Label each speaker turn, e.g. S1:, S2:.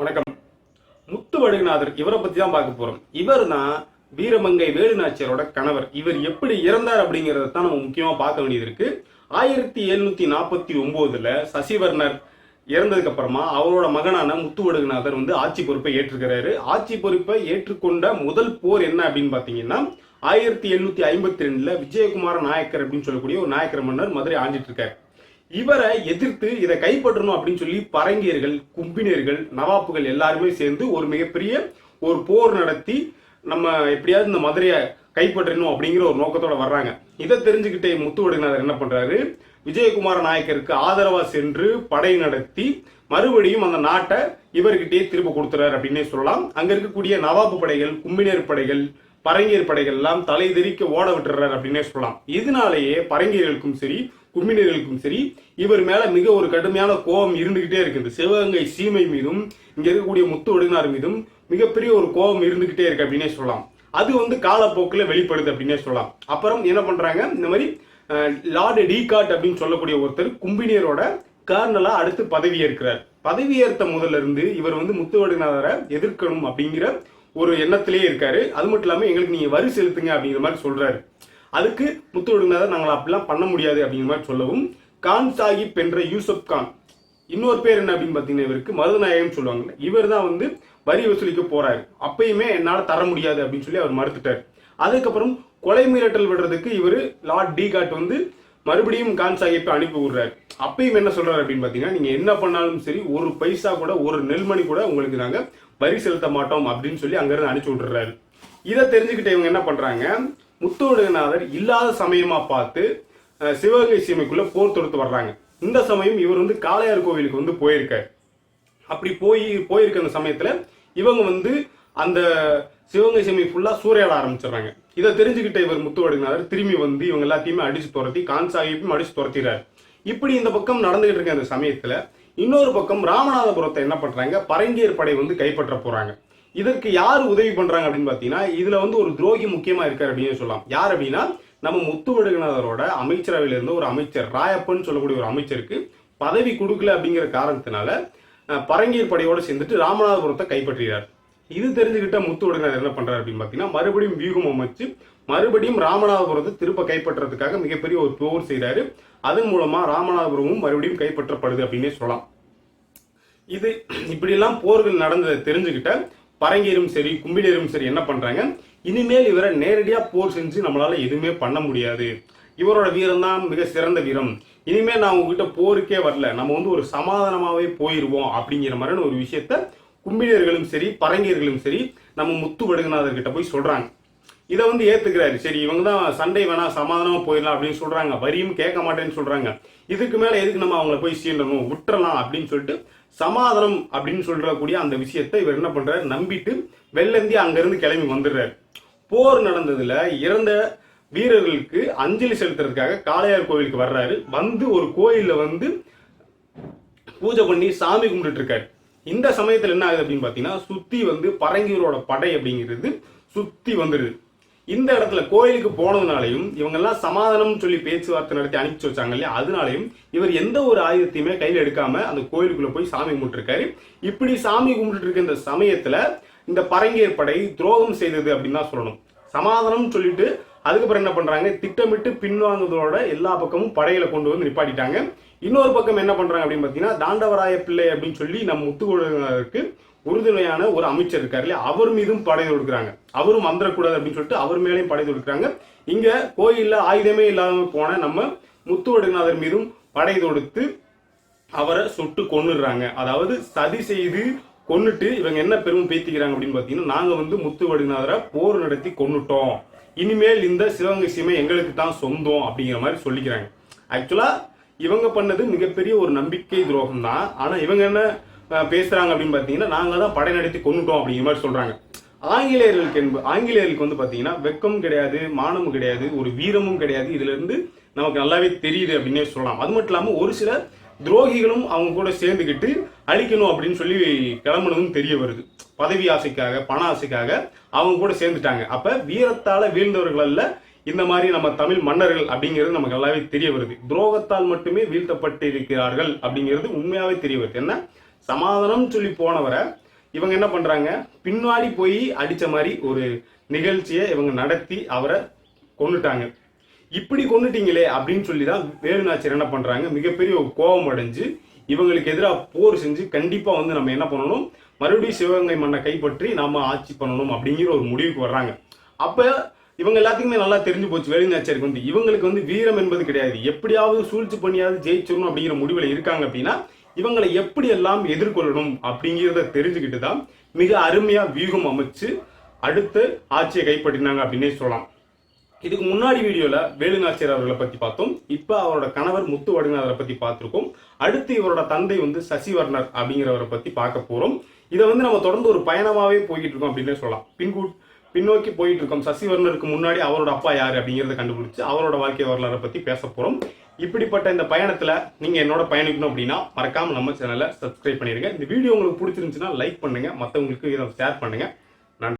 S1: வணக்கம். முத்து வடுகநாதர் இவரை பத்தி தான் பார்க்க போறோம். இவர் தான் வீரமங்கை வேலுநாச்சியாரோட கணவர். இவர் எப்படி இறந்தார் அப்படிங்கறத தான் நம்ம முக்கியமா பார்க்க வேண்டியது இருக்கு. ஆயிரத்தி எழுநூத்தி நாற்பத்தி ஒன்பதுல சசிவர்ணர் இறந்ததுக்கு அப்புறமா அவரோட மகனான முத்து வடுகநாதர் வந்து ஆட்சி பொறுப்பை ஏற்றுக்கிறாரு ஆட்சி பொறுப்பை ஏற்றுக்கொண்ட முதல் போர் என்ன அப்படின்னு பாத்தீங்கன்னா ஆயிரத்தி எழுநூத்தி ஐம்பத்தி ரெண்டுல விஜயகுமார நாயக்கர் அப்படின்னு சொல்லக்கூடிய ஒரு நாயக்கர் மன்னர் மதுரை ஆண்டிட்டு இருக்காரு. இவரை எதிர்த்து இதை கைப்பற்றணும் அப்படின்னு சொல்லி பரங்கியர்கள் கும்பினியர்கள் நவாப்புகள் எல்லாருமே சேர்ந்து ஒரு மிகப்பெரிய ஒரு போர் நடத்தி நம்ம எப்படியாவது இந்த மதுரையை கைப்பற்றணும் அப்படிங்கிற ஒரு நோக்கத்தோட வர்றாங்க. இதை தெரிஞ்சுக்கிட்டே முத்துவடுகநாதர் என்ன பண்றாரு? விஜயகுமார நாயக்கருக்கு ஆதரவா சென்று படை நடத்தி மறுபடியும் அந்த நாட்டை இவர்கிட்டயே திரும்ப கொடுத்துறாரு அப்படின்னே சொல்லலாம். அங்க இருக்கக்கூடிய நவாபு படைகள் கும்பினியர் படைகள் பரங்கியர் படைகள் எல்லாம் தலை தெரிக்க ஓட விட்டுறாரு அப்படின்னே சொல்லலாம். இதனாலேயே பரங்கியர்களுக்கும் சரி கும்பினர்களுக்கும் சரி இவர் மேல மிக ஒரு கடுமையான கோபம் இருந்துகிட்டே இருக்குது சிவகங்கை சீமை மீதும் இங்க இருக்கக்கூடிய முத்து ஒடுங்கினார் மீதும் மிகப்பெரிய ஒரு கோபம் இருந்துகிட்டே இருக்கு அப்படின்னே சொல்லலாம். அது வந்து காலப்போக்கில் வெளிப்படுது அப்படின்னே சொல்லலாம். அப்புறம் என்ன பண்றாங்க? இந்த மாதிரி லார்டு டிகாட் அப்படின்னு சொல்லக்கூடிய ஒருத்தர் கும்பினியரோட கர்னலா அடுத்து பதவி ஏற்கிறார் பதவி ஏற்ற முதல்ல இருந்து இவர் வந்து முத்துவடுநாதரை எதிர்க்கணும் அப்படிங்கிற ஒரு எண்ணத்திலேயே இருக்காரு. அது மட்டும் இல்லாம எங்களுக்கு நீங்க வரி செலுத்துங்க அப்படிங்கிற மாதிரி சொல்றாரு. அதுக்கு முத்துவடுநாதர் நாங்கள் அப்படிலாம் பண்ண முடியாது அப்படிங்கிற மாதிரி சொல்லவும் கான் சாஹிப் என்ற யூசப் கான். இன்னொரு பேர் என்ன அப்படின்னு பார்த்தீங்கன்னா இவருக்கு மருதநாயகம் சொல்லுவாங்க இவர் தான் வந்து வரி வசூலிக்க போறாரு. அப்பயுமே என்னால் தர முடியாது அப்படின்னு சொல்லி அவர் மறுத்துட்டார். அதுக்கப்புறம் கொலை மிரட்டல் விடுறதுக்கு இவர் லார்ட் டிகாட் வந்து மறுபடியும் கான் சாஹிப்பை அனுப்பி விடுறாரு. அப்பயும் என்ன சொல்றாரு அப்படின்னு பார்த்தீங்கன்னா நீங்க என்ன பண்ணாலும் சரி ஒரு பைசா கூட ஒரு நெல்மணி கூட உங்களுக்கு நாங்கள் வரி செலுத்த மாட்டோம் அப்படின்னு சொல்லி அங்கிருந்து அனுப்பிச்சு விட்டுறாரு. இதை தெரிஞ்சுக்கிட்ட இவங்க என்ன பண்றாங்க முத்துவடுகநாதர் இல்லாத சமயமா பார்த்து சிவகங்கை சீமைக்குள்ள போர் தொடுத்து வர்றாங்க. இந்த சமயம் இவர் வந்து காளையார் கோவிலுக்கு வந்து போயிருக்கார். அப்படி போய் போயிருக்க அந்த சமயத்துல இவங்க வந்து அந்த சிவகங்கை சீமை ஃபுல்லா சூறையாட ஆரம்பிச்சிடுறாங்க. இதை தெரிஞ்சுக்கிட்ட இவர் முத்துவடுகநாதர் திரும்பி வந்து இவங்க எல்லாத்தையுமே அடிச்சு துரத்தி கான் சாஹிப்பையும் அடிச்சு துரத்திடுறாரு. இப்படி இந்த பக்கம் நடந்துகிட்டு இருக்க அந்த சமயத்துல இன்னொரு பக்கம் ராமநாதபுரத்தை என்ன பண்றாங்க? பரங்கியர் படை வந்து கைப்பற்ற போறாங்க. இதற்கு யார் உதவி பண்றாங்க அப்படின்னு பாத்தீங்கன்னா இதுல வந்து ஒரு துரோகி முக்கியமா இருக்காரு அப்படின்னு சொல்லலாம். யார் அப்படின்னா நம்ம முத்துவடுகநாதரோட அமைச்சரவையில இருந்து ஒரு அமைச்சர் ராயப்பன் சொல்லக்கூடிய ஒரு அமைச்சருக்கு பதவி கொடுக்கல அப்படிங்கிற காரணத்தினால பரங்கீர் படையோட சேர்ந்துட்டு ராமநாதபுரத்தை கைப்பற்றுகிறார் இது தெரிஞ்சுக்கிட்ட முத்துவடுகநாதர் என்ன பண்றாரு அப்படின்னு பாத்தீங்கன்னா மறுபடியும் வியூகம் அமைச்சு மறுபடியும் ராமநாதபுரத்தை திருப்ப கைப்பற்றுறதுக்காக மிகப்பெரிய ஒரு போர் செய்கிறாரு அதன் மூலமா ராமநாதபுரமும் மறுபடியும் கைப்பற்றப்படுது அப்படின்னே சொல்லலாம். இது இப்படியெல்லாம் போர்கள் நடந்ததை தெரிஞ்சுக்கிட்ட பரங்கியரும் சரி கும்பிடரும் சரி என்ன பண்றாங்க? இனிமேல் இவரை நேரடியா போர் செஞ்சு நம்மளால எதுவுமே பண்ண முடியாது. இவரோட வீரம் தான் மிக சிறந்த வீரம் இனிமேல் நான் உங்ககிட்ட போருக்கே வரல. நம்ம வந்து ஒரு சமாதானமாகவே போயிடுவோம் அப்படிங்கிற மாதிரியான ஒரு விஷயத்த கும்பிலியர்களும் சரி பரங்கியர்களும் சரி நம்ம முத்து வடுகநாதர்கிட்ட போய் சொல்றாங்க. இதை வந்து ஏத்துக்கிறாரு. சரி இவங்க தான் சண்டை வேணா சமாதானமா போயிடலாம் அப்படின்னு சொல்றாங்க. வரியும் கேட்க மாட்டேன்னு சொல்றாங்க. இதுக்கு மேல எதுக்கு நம்ம அவங்கள போய் சீண்டணும்? விட்டுறலாம் அப்படின்னு சொல்லிட்டு சமாதானம் அப்படின்னு சொல்றக்கூடிய அந்த விஷயத்தை இவர் என்ன பண்றாரு? நம்பிட்டு வெள்ளந்தி அங்கிருந்து கிளம்பி வந்துடுறாரு. போர் நடந்ததுல இறந்த வீரர்களுக்கு அஞ்சலி செலுத்துறதுக்காக காளையார் கோவிலுக்கு வர்றாரு. வந்து ஒரு கோயில்ல வந்து பூஜை பண்ணி சாமி கும்பிட்டு இருக்காரு. இந்த சமயத்துல என்ன ஆகுது அப்படின்னு பாத்தீங்கன்னா சுத்தி வந்து பரங்கியூரோட படை அப்படிங்கிறது சுத்தி வந்துடுது இந்த இடத்துல கோயிலுக்கு போனதுனாலையும் இவங்க எல்லாம் சமாதானம் சொல்லி பேச்சுவார்த்தை நடத்தி அனுப்பிச்சு வச்சாங்க இல்லையா? அதனாலையும் இவர் எந்த ஒரு ஆயுதத்தையுமே கையில் எடுக்காம அந்த கோயிலுக்குள்ள போய் சாமி கும்பிட்டுருக்காரு. இப்படி சாமி கும்பிட்டு இருக்க இந்த சமயத்துல இந்த பரங்கியர் படை துரோகம் செய்தது அப்படின்னு தான் சொல்லணும். சமாதானம் சொல்லிட்டு அதுக்கப்புறம் என்ன பண்றாங்க? திட்டமிட்டு பின்வாங்குவதோட எல்லா பக்கமும் படைகளை கொண்டு வந்து நிப்பாட்டிட்டாங்க. இன்னொரு பக்கம் என்ன பண்றாங்க அப்படின்னு பாத்தீங்கன்னா தாண்டவராய பிள்ளை அப்படின்னு சொல்லி நம்ம முத்துக்குழலுக்கு உறுதுணையான ஒரு அமைச்சர் இருக்காரு இல்லையா? அவர் மீதும் படை தொடுக்கிறாங்க. அவரும் வந்துடக்கூடாது அப்படின்னு சொல்லிட்டு அவர் மேலேயும் படை தொடுக்கிறாங்க. இங்க கோயில்ல ஆயுதமே இல்லாம போன நம்ம முத்துவடுநாதர் மீதும் படை தொடுத்து அவரை சுட்டு கொன்னுடுறாங்க. அதாவது சதி செய்து கொன்னுட்டு இவங்க என்ன பெரும் பேத்திக்கிறாங்க அப்படின்னு பாத்தீங்கன்னா நாங்க வந்து முத்துவடுநாதரை போர் நடத்தி கொன்னுட்டோம். இனிமேல் இந்த சிவகங்கை சீமை எங்களுக்கு தான் சொந்தம் அப்படிங்கிற மாதிரி சொல்லிக்கிறாங்க. ஆக்சுவலா இவங்க பண்ணது மிகப்பெரிய ஒரு நம்பிக்கை துரோகம் தான் ஆனா இவங்க என்ன பேசுகிறாங்க அப்படின்னு பார்த்தீங்கன்னா நாங்கள் தான் படை நடத்தி கொண்டுட்டோம் அப்படிங்கிற மாதிரி சொல்றாங்க. ஆங்கிலேயர்களுக்கு என்பது ஆங்கிலேயர்களுக்கு வந்து பார்த்தீங்கன்னா வெக்கம் கிடையாது மானமும் கிடையாது ஒரு வீரமும் கிடையாது. இதுல இருந்து நமக்கு நல்லாவே தெரியுது அப்படின்னே சொல்லலாம். அது மட்டும் இல்லாமல் ஒரு சில துரோகிகளும் அவங்க கூட சேர்ந்துக்கிட்டு அழிக்கணும் அப்படின்னு சொல்லி கிளம்புனதும் தெரிய வருது. பதவி ஆசைக்காக பண ஆசைக்காக அவங்க கூட சேர்ந்துட்டாங்க. அப்போ வீரத்தால் வீழ்ந்தவர்கள் அல்ல இந்த மாதிரி நம்ம தமிழ் மன்னர்கள் அப்படிங்கிறது நமக்கு நல்லாவே தெரிய வருது. துரோகத்தால் மட்டுமே வீழ்த்தப்பட்டிருக்கிறார்கள் அப்படிங்கிறது உண்மையாகவே தெரிய வருது. என்ன? சமாதானம் சொல்லி போனவரை இவங்க என்ன பண்றாங்க? பின்னாடி போய் அடிச்ச மாதிரி ஒரு நிகழ்ச்சியை இவங்க நடத்தி அவரை கொண்டுட்டாங்க இப்படி கொண்டுட்டீங்களே அப்படின்னு சொல்லி தான் வேலுநாச்சியர் என்ன பண்றாங்க? மிகப்பெரிய ஒரு கோபம் அடைஞ்சு இவங்களுக்கு எதிராக போர் செஞ்சு கண்டிப்பா வந்து நம்ம என்ன பண்ணணும்? மறுபடியும் சிவகங்கை மண்ணை கைப்பற்றி நாம ஆட்சி பண்ணணும் அப்படிங்கிற ஒரு முடிவுக்கு வர்றாங்க. அப்ப இவங்க எல்லாத்துக்குமே நல்லா தெரிஞ்சு போச்சு வேலுநாச்சியருக்கு வந்து. இவங்களுக்கு வந்து வீரம் என்பது கிடையாது. எப்படியாவது சூழ்ச்சி பண்ணியாவது ஜெயிச்சிடணும் அப்படிங்கிற முடிவுல இருக்காங்க அப்படின்னா இவங்களை எப்படி எல்லாம் எதிர்கொள்ளணும் அப்படிங்கிறத தெரிஞ்சுக்கிட்டு தான் மிக அருமையா வியூகம் அமைச்சு அடுத்து ஆட்சியை கைப்பற்றினாங்க அப்படின்னே சொல்லலாம். இதுக்கு முன்னாடி வீடியோல வேலுநாச்சியர் அவர்களை பத்தி பார்த்தோம். இப்ப அவரோட கணவர் முத்து வடுநாதரை பத்தி பார்த்திருக்கோம். அடுத்து இவரோட தந்தை வந்து சசிவர்ணர் அப்படிங்கிறவரை பத்தி பார்க்க போறோம். இதை வந்து நம்ம தொடர்ந்து ஒரு பயணமாவே போய்கிட்டு இருக்கோம் அப்படின்னே சொல்லலாம். பின்கூ பின்னோக்கி போயிட்டு இருக்கோம் சசிவர்ணருக்கு முன்னாடி அவரோட அப்பா யார் அப்படிங்கிறத கண்டுபிடிச்சு அவரோட வாழ்க்கை வரலாறை பத்தி பேச போறோம். இப்படிப்பட்ட இந்த பயணத்துல நீங்க என்னோட பயணிக்கணும் அப்படின்னா மறக்காம நம்ம சேனலை சப்ஸ்கிரைப் பண்ணிருங்க. இந்த வீடியோ உங்களுக்கு பிடிச்சிருந்துச்சுன்னா லைக் பண்ணுங்க. மத்தவங்களுக்கு இதை ஷேர் பண்ணுங்க.